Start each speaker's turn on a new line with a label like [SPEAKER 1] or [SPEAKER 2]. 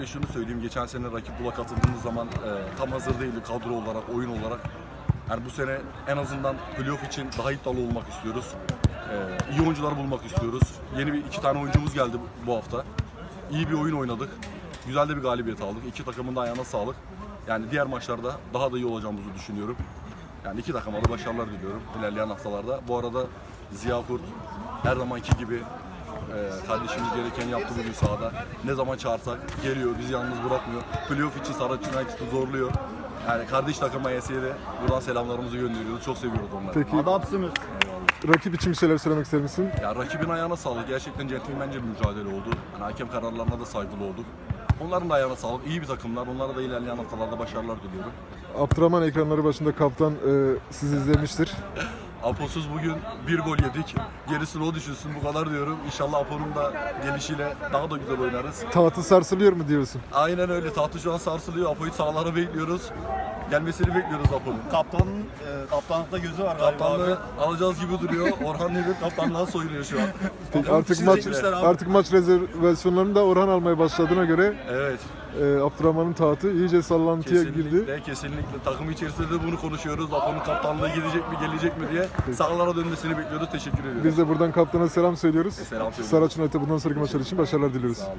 [SPEAKER 1] Ve şunu söyleyeyim, geçen sene rakip bula katıldığımız zaman e, tam hazır değildi kadro olarak, oyun olarak. Yani bu sene en azından playoff için daha iddialı olmak istiyoruz. E, iyi oyuncular bulmak istiyoruz. Yeni bir iki tane oyuncumuz geldi bu hafta. İyi bir oyun oynadık. Güzel de bir galibiyet aldık. İki takımın da ayağına sağlık. Yani diğer maçlarda daha da iyi olacağımızı düşünüyorum. Yani iki takıma da başarılar diliyorum ilerleyen haftalarda. Bu arada Ziya Kurt her zamanki gibi e, kardeşimiz gerekeni yaptı bugün sahada. Ne zaman çağırsak geliyor, bizi yalnız bırakmıyor. Playoff için Saraç United'ı zorluyor. Yani kardeş takım AYS'ye de buradan selamlarımızı gönderiyoruz. Çok seviyoruz onları.
[SPEAKER 2] Peki
[SPEAKER 3] Adamsınız.
[SPEAKER 2] rakip için bir şeyler söylemek ister misin?
[SPEAKER 1] Ya rakibin ayağına sağlık. Gerçekten centilmence bir mücadele oldu. Yani hakem kararlarına da saygılı olduk. Onların da ayağına sağlık. İyi bir takımlar. Onlara da ilerleyen haftalarda başarılar diliyorum.
[SPEAKER 2] Abdurrahman ekranları başında kaptan e, sizi izlemiştir.
[SPEAKER 1] Aposuz bugün bir gol yedik. Gerisini o düşünsün bu kadar diyorum. İnşallah Apo'nun da gelişiyle daha da güzel oynarız.
[SPEAKER 2] Tahtı sarsılıyor mu diyorsun?
[SPEAKER 1] Aynen öyle. Tahtı şu an sarsılıyor. Apo'yu sahalara bekliyoruz. Gelmesini bekliyoruz Apo'nun.
[SPEAKER 3] Kaptanın e, kaptanlıkta gözü var galiba.
[SPEAKER 1] Kaptanlığı alacağız gibi duruyor. Orhan Demir kaptanlığa soyunuyor şu an.
[SPEAKER 2] Peki artık maç
[SPEAKER 1] çekmişler abi.
[SPEAKER 2] artık maç rezervasyonlarını da Orhan almaya başladığına göre
[SPEAKER 1] Evet.
[SPEAKER 2] e, Abdurrahman'ın tahtı iyice sallantıya girdi.
[SPEAKER 1] Kesinlikle, kesinlikle. Takım içerisinde de bunu konuşuyoruz. Apo'nun kaptanlığı gidecek mi, gelecek mi diye. Sahalara dönmesini bekliyoruz. Teşekkür ediyoruz.
[SPEAKER 2] Biz de buradan kaptana selam söylüyoruz.
[SPEAKER 1] Selam söylüyoruz.
[SPEAKER 2] Saraç United'e bundan sonraki maçlar için başarılar diliyoruz.
[SPEAKER 1] Sağ olun.